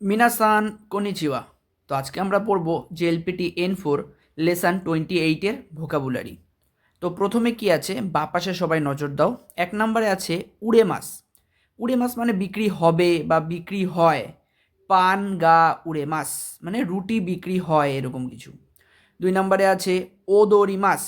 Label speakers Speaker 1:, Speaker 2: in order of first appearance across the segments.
Speaker 1: মিনাসান কনিচিওয়া। তো আজকে আমরা পড়ব JLPT N four lesson twenty এইটের ভোকাবুলারি। তো প্রথমে কি আছে? বা পাশে সবাই নজর দাও। এক নম্বরে আছে উড়ে মাছ। উড়ে মাছ মানে বিক্রি হবে বা বিক্রি হয়। পান, গা, উড়ে মাছ মানে রুটি বিক্রি হয়, এরকম কিছু। দুই নম্বরে আছে ওদরি মাছ।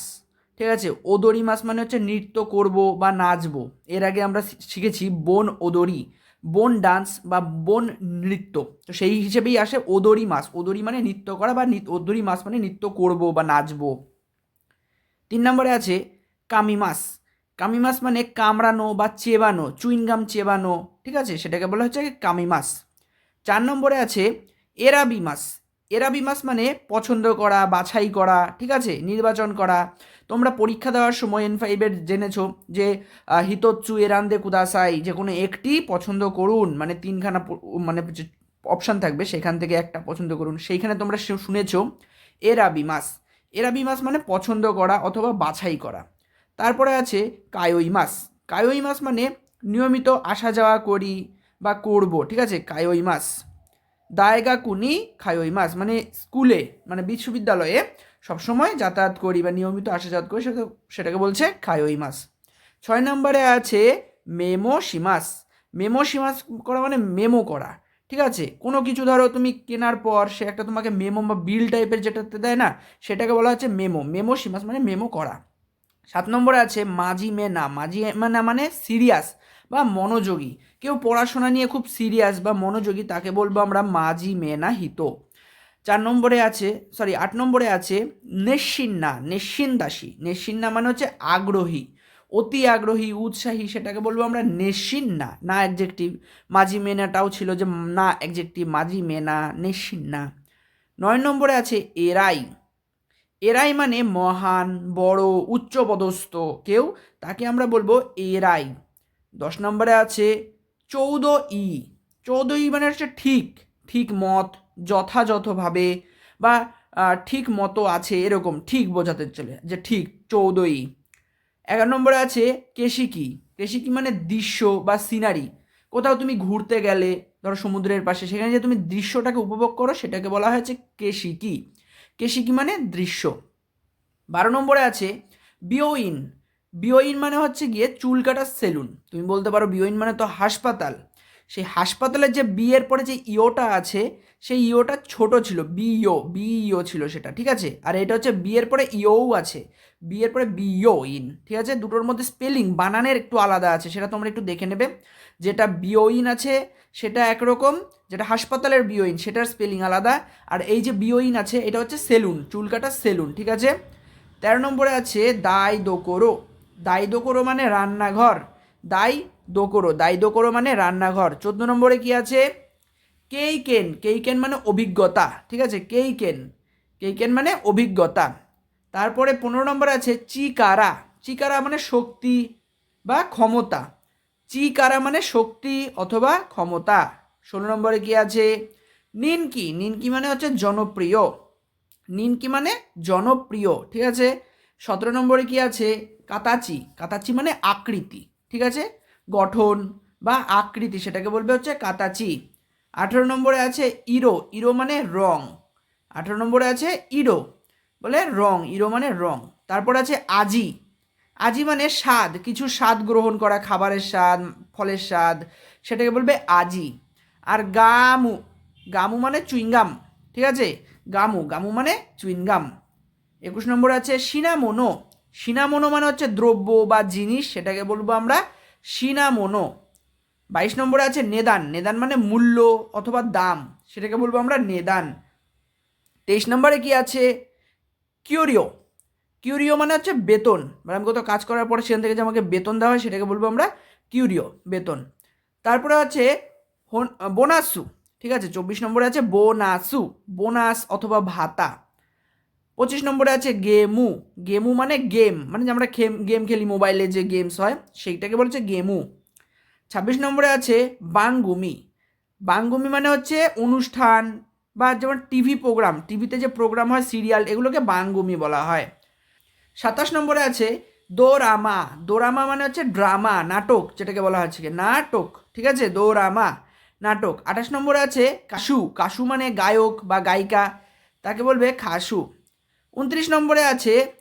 Speaker 1: ঠিক আছে? ওদরি মাছ মানে হচ্ছে নৃত্য করব বা নাচবো। এর আগে আমরা শিখেছি বন ওদরি। বন ডান্স বা বোন নৃত্য। তো সেই হিসেবেই আসে ওদরি মাস। ওদরি মানে নৃত্য করা বা ওদরি মাস মানে নৃত্য করব বা নাচবো। তিন নম্বরে আছে কামি মাস। কামি মাস মানে কামড়ানো বা চেবানো, চুইনগাম চেবানো, ঠিক আছে? সেটাকে বলা হচ্ছে কামি মাস। চার নম্বরে আছে এরাবি মাছ এরাবি মাছ মানে পছন্দ করা, বাছাই করা, ঠিক আছে? নির্বাচন করা। তোমরা পরীক্ষা দেওয়ার সময় এন ফাইভের জেনেছো যে হিতোচ্চু এরান্দে কুদাসাই যে কোনো একটি পছন্দ করুন। মানে তিনখানা মানে অপশান থাকবে, সেখান থেকে একটা পছন্দ করুন। সেইখানে তোমরা শুনেছো এরাবি মাছ এরাবি মাছ মানে পছন্দ করা অথবা বাছাই করা। তারপরে আছে কায়ই মাছ কায়ই মাছ মানে নিয়মিত আসা যাওয়া করি বা করব, ঠিক আছে? কায়ই মাছ দায়গা কুনি খায়ই মাছ মানে স্কুলে মানে বিশ্ববিদ্যালয়ে সবসময় যাতায়াত করি বা নিয়মিত আসা যাতায়াত করি, সেটা, সেটাকে বলছে খায়ই মাছ। ছয় নম্বরে আছে মেমো সিমাস মেমো সিমাস করা মানে মেমো করা, ঠিক আছে? কোনো কিছু ধরো তুমি কেনার পর সে একটা তোমাকে মেমো বা বিল টাইপের যেটাতে দেয় না, সেটাকে বলা হচ্ছে মেমো। মেমো সিমাস মানে মেমো করা। সাত নম্বরে আছে মাঝি মেনা। মাঝি মেনা মানে সিরিয়াস। বা মনোযোগী। কেউ পড়াশোনা নিয়ে খুব সিরিয়াস বা মনোযোগী, তাকে বলব আমরা মাঝি মেনা হিত। চার নম্বরে আছে সরি আট নম্বরে আছে নেশিন্না নেশিন্দাসী নেশিন্না মানে হচ্ছে আগ্রহী, অতি আগ্রহী, উৎসাহী, সেটাকে বলব আমরা নেশিন্না না না অ্যাডজেক্টিভ মাঝি মেনাটাও ছিল যে না অ্যাডজেক্টিভ মাঝি মেনা নেশিন্না নয় নম্বরে আছে এরাই। এরাই মানে মহান, বড়, উচ্চপদস্থ কেউ, তাকে আমরা বলব এরাই। দশ নম্বরে আছে চৌদ ই চৌদ ই মানে হচ্ছে ঠিক ঠিক মত, যথাযথভাবে বা ঠিক মতো আছে এরকম, ঠিক বোঝাতে চলে, যে ঠিক, চৌদই। এগারো নম্বরে আছে কেশিকি। কেশিকি মানে দৃশ্য বা সিনারি কোথাও তুমি ঘুরতে গেলে, ধরো সমুদ্রের পাশে, সেখানে যে তুমি দৃশ্যটাকে উপভোগ করো, সেটাকে বলা হয়েছে কেশিকি। কেশিকি মানে দৃশ্য। বারো নম্বরে আছে বিওইন বিওইন মানে হচ্ছে গিয়ে চুল কাটার সেলুন। তুমি বলতে পারো বিওইন মানে তো হাসপাতাল। সেই হাসপাতালের যে বিয়ের পরে যে ইওটা আছে, সেই ইওটা ছোট ছিল বিও বিইও ছিল সেটা, ঠিক আছে? আর এটা হচ্ছে বিয়ের পরে ইও আছে, বিয়ের পরে বিও ইন ঠিক আছে? দুটোর মধ্যে স্পেলিং, বানানের একটু আলাদা আছে, সেটা তোমরা একটু দেখে নেবে। যেটা বিওইন আছে, সেটা একরকম, যেটা হাসপাতালের বিওইন, সেটার স্পেলিং আলাদা। আর এই যে বিওইন আছে, এটা হচ্ছে সেলুন, চুল কাটার সেলুন, ঠিক আছে? তেরো নম্বরে আছে দাই দোকোরো দাই দোকোরো মানে রান্নাঘর। দাই দোকোরো দাই দোকোরো মানে রান্নাঘর। চোদ্দ নম্বরে কি আছে? কেইকেন। কেইকেন মানে অভিজ্ঞতা, ঠিক আছে? কেইকেন। কেইকেন মানে অভিজ্ঞতা। তারপরে পনেরো নম্বর আছে চিকারা। চিকারা মানে শক্তি বা ক্ষমতা। চিকারা মানে শক্তি অথবা ক্ষমতা। ষোলো নম্বরে কি আছে? নিনকি। নিনকি মানে হচ্ছে জনপ্রিয়। নিনকি মানে জনপ্রিয়, ঠিক আছে? সতেরো নম্বরে কি আছে? কাতাচি কাতাচি মানে আকৃতি, ঠিক আছে? গঠন বা আকৃতি, সেটাকে বলবে হচ্ছে কাতাচি। আঠেরো নম্বরে আছে ইরো ইরো মানে রং। আঠেরো নম্বরে আছে ইরো, বলে রং, ইরো মানে রং। তারপর আছে আজি। আজি মানে স্বাদ, কিছু স্বাদ গ্রহণ করা, খাবারের স্বাদ, ফলের স্বাদ, সেটাকে বলবে আজি। আর গামু গামু মানে চুইংগাম, ঠিক আছে? গামু গামু মানে চুইংগাম। একুশ নম্বরে আছে সিনামোনো সিনামোনো মানে হচ্ছে দ্রব্য বা জিনিস, সেটাকে বলব আমরা সিনামোনো। বাইশ নম্বরে আছে নেদান। নেদান মানে মূল্য অথবা দাম, সেটাকে বলব আমরা নেদান। তেইশ নম্বরে কি আছে? কিউরিও। কিউরিও মানে হচ্ছে বেতন। মানে আমি কোথাও কাজ করার পরে সেখান থেকে যে আমাকে বেতন দেওয়া হয়, সেটাকে বলব আমরা কিউরিও, বেতন। তারপরে আছে বোনাসু, ঠিক আছে? চব্বিশ নম্বরে আছে বোনাসু। বোনাস অথবা ভাতা। পঁচিশ নম্বরে আছে গেমু। গেমু মানে গেম মানে যে আমরা গেম খেলি, মোবাইলে যে গেমস হয়, সেইটাকে বলছে গেমু। ছাব্বিশ নম্বরে আছে বাঙ্গুমি। বাঙ্গুমি মানে হচ্ছে অনুষ্ঠান বা যেমন টিভি প্রোগ্রাম টিভিতে যে প্রোগ্রাম হয় সিরিয়াল এগুলোকে বাঙ্গুমি বলা হয়। সাতাশ নম্বরে আছে দোরামা। দোরামা মানে হচ্ছে ড্রামা নাটক, যেটাকে বলা হচ্ছে নাটক, ঠিক আছে? দোরামা, নাটক। আঠাশ নম্বরে আছে কাশু। কাশু মানে গায়ক বা গায়িকা, তাকে বলবে খাসু। উনত্রিশ নম্বরে আছে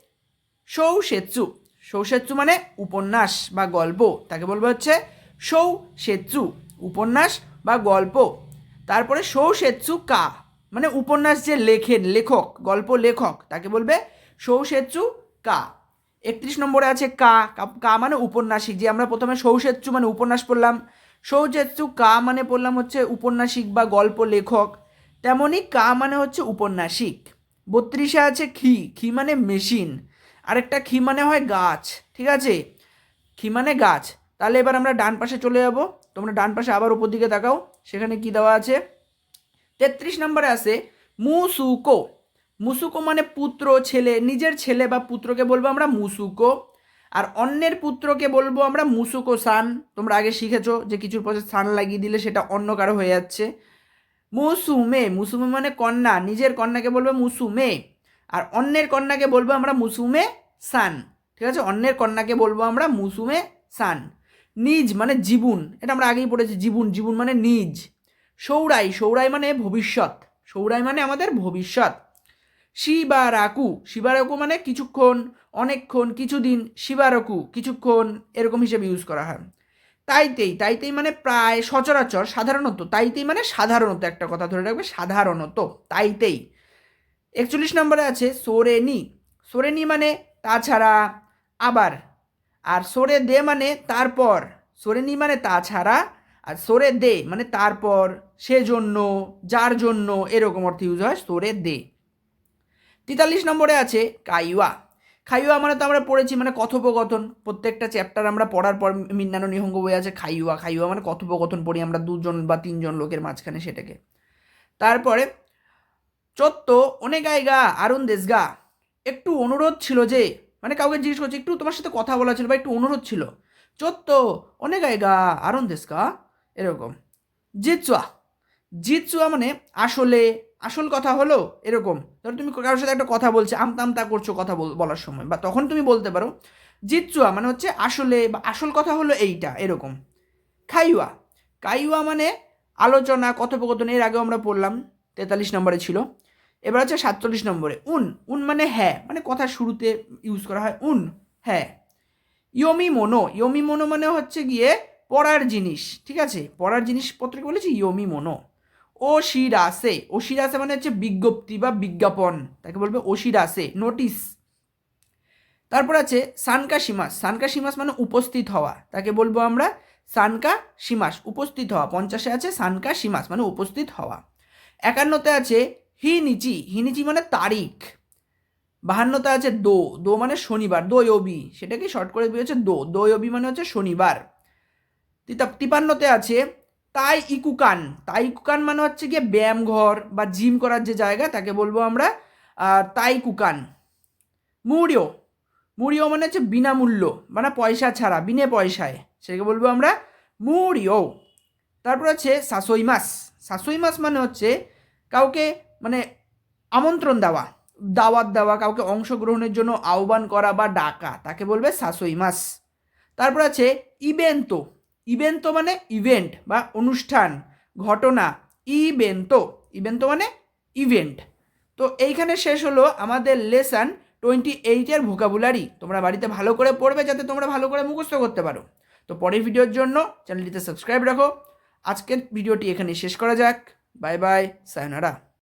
Speaker 1: সৌসেৎসু সৌসেৎসু মানে উপন্যাস বা গল্প। তাকে বলবে হচ্ছে সৌসেৎসু উপন্যাস বা গল্প। তারপরে সৌসেৎসু কা মানে উপন্যাস যে লেখেন লেখক, গল্প লেখক, তাকে বলবে সৌসেৎসু কা। একত্রিশ নম্বরে আছে কা, কা- মানে উপন্যাসিক। যে আমরা প্রথমে সৌসেৎসু মানে উপন্যাস পড়লাম সৌসেৎসু কা মানে পড়লাম হচ্ছে উপন্যাসিক বা গল্প লেখক। তেমনই কা মানে হচ্ছে উপন্যাসিক। বত্রিশে আছে খি খি মানে মেশিন, আরেকটা খি মানে হয় গাছ, ঠিক আছে? খি মানে গাছ, তাহলে এবার আমরা ডান পাশে চলে যাব, তোমরা ডান পাশে আবার উপর দিকে তাকাও, সেখানে কি দেওয়া আছে? তেত্রিশ নম্বরে আছে মুসুকো মুসুকো মানে পুত্র, ছেলে, নিজের ছেলে বা পুত্রকে বলব আমরা মুসুকো, আর অন্যের পুত্রকে বলব আমরা মুসুকো সান তোমরা আগে শিখেছো যে কিছুর পথে সান লাগিয়ে দিলে সেটা অন্য কারও হয়ে যাচ্ছে। মুসুমে মুসুমে মানে কন্যা, নিজের কন্যাকে বলব মুসুমে, আর অন্যের কন্যাকে বলব আমরা মুসুমে সান, ঠিক আছে? অন্যের কন্যাকে বলব আমরা মুসুমে সান। নিজ মানে জীবন, এটা আমরা আগেই পড়েছি, জীবন জীবন মানে নিজ। সৌরাই সৌরাই মানে ভবিষ্যৎ, সৌরাই মানে আমাদের ভবিষ্যৎ। শিবারাকু শিবারাকু মানে কিছুক্ষণ, অনেকক্ষণ, কিছুদিন, শিবারকু, কিছুক্ষণ, এরকম হিসেবে ইউজ করা হয়। তাইতেই তাইতেই মানে প্রায় সচরাচর সাধারণত, তাইতেই মানে সাধারণত একটা কথা ধরে রাখবে, সাধারণত, তাইতেই। একচল্লিশ নম্বরে আছে সোরেনি। সোরেনি মানে তাছাড়া আবার, আর সোরে দে মানে তারপর। সোরেনি মানে তাছাড়া, আর সোরে দে মানে তারপর, সেজন্য, যার জন্য, এরকম অর্থে ইউজ হয় সোরে দে। তেতাল্লিশ নম্বরে আছে কাইওয়া। খাইওয়া মানে তো আমরা পড়েছি মানে কথোপকথন। প্রত্যেকটা চ্যাপ্টার আমরা পড়ার পর মিন্নানো নিহঙ্গ বই আছে, খাইওয়া খাইওয়া মানে কথোপকথন পড়ি আমরা দুজন বা তিনজন লোকের মাঝখানে সেটাকে। তারপরে, চত্ব অনেগাইগা আরুণ দেশগা, একটু অনুরোধ ছিল যে মানে কাউকে জিজ্ঞেস করছি, একটু তোমার সাথে কথা বলা ছিল বা একটু অনুরোধ ছিল, চত্ব অনেগাইগা আরুণ দেশগা, এরকম। জিৎসুয়া জিৎসুয়া মানে আসলে আসল কথা হলো এরকম। ধরো তুমি কারোর সাথে একটা কথা বলছো আমতা আমতা করছ কথা বল- বলার সময়, বা তখন তুমি বলতে পারো জিৎসুয়া মানে হচ্ছে আসলে, বা আসল কথা হলো এইটা, এরকম। খাইওয়া কাইওয়া মানে আলোচনা, কথোপকথন, এর আগেও আমরা পড়লাম, তেতাল্লিশ নম্বরে ছিল। এবার হচ্ছে সাতচল্লিশ নম্বরে, উন উন মানে হ্যাঁ মানে কথা শুরুতে ইউজ করা হয়, উন হ্যাঁ। ইয়মি মনো ইয়মি মনো মানে হচ্ছে গিয়ে পড়ার জিনিস, ঠিক আছে? পড়ার জিনিসপত্রকে বলেছি ইয়মি মনো ওশিরাসে। ওশিরাসে মানে হচ্ছে বিজ্ঞপ্তি বা বিজ্ঞাপন, তাকে বলবে ওশিরাসে নোটিশ তারপর আছে সানকা সিমাস সানকা সিমাস মানে উপস্থিত হওয়া, তাকে বলব আমরা সানকা সিমাস উপস্থিত হওয়া। পঞ্চাশে আছে সানকা সিমাস মানে উপস্থিত হওয়া। একান্নতে আছে হিনিচি। হিনিচি মানে তারিখ। বাহান্নতে আছে দো। দো মানে শনিবার দোয়বি সেটাকে শর্ট করে দিয়েছে দো। দোয়বি মানে হচ্ছে শনিবার। তিপান্নতে আছে তাই ইকুকান। তাই ইকুকান মানে হচ্ছে গিয়ে ব্যায়াম ঘর বা জিম করার যে জায়গা, তাকে বলব আমরা তাই কুকান মুড়িও মুড়িও মানে হচ্ছে বিনামূল্য মানে পয়সা ছাড়া, বিনে পয়সায়। সেটাকে বলব আমরা মুড়িও তারপর আছে শাসই মাস। শাসই মাস মানে হচ্ছে কাউকে মানে আমন্ত্রণ দেওয়া, দাওয়াত দেওয়া, কাউকে অংশগ্রহণের জন্য আহ্বান করা বা ডাকা, তাকে বলবে শাসই মাস। তারপর আছে ইবেন্তো ইবেন্তো মানে ইভেন্ট বা অনুষ্ঠান, ঘটনা ইবেন্তো ইবেন্তো মানে ইভেন্ট। তো এইখানে শেষ হলো আমাদের লেসন টোয়েন্টি এইটের ভোকাবুলারি। তোমরা বাড়িতে ভালো করে পড়বে যাতে তোমরা ভালো করে মুখস্থ করতে পারো। তো পরের ভিডিওর জন্য চ্যানেলটিতে সাবস্ক্রাইব রাখো। আজকের ভিডিওটি এখানে শেষ করা যাক। Bye bye, sayonara.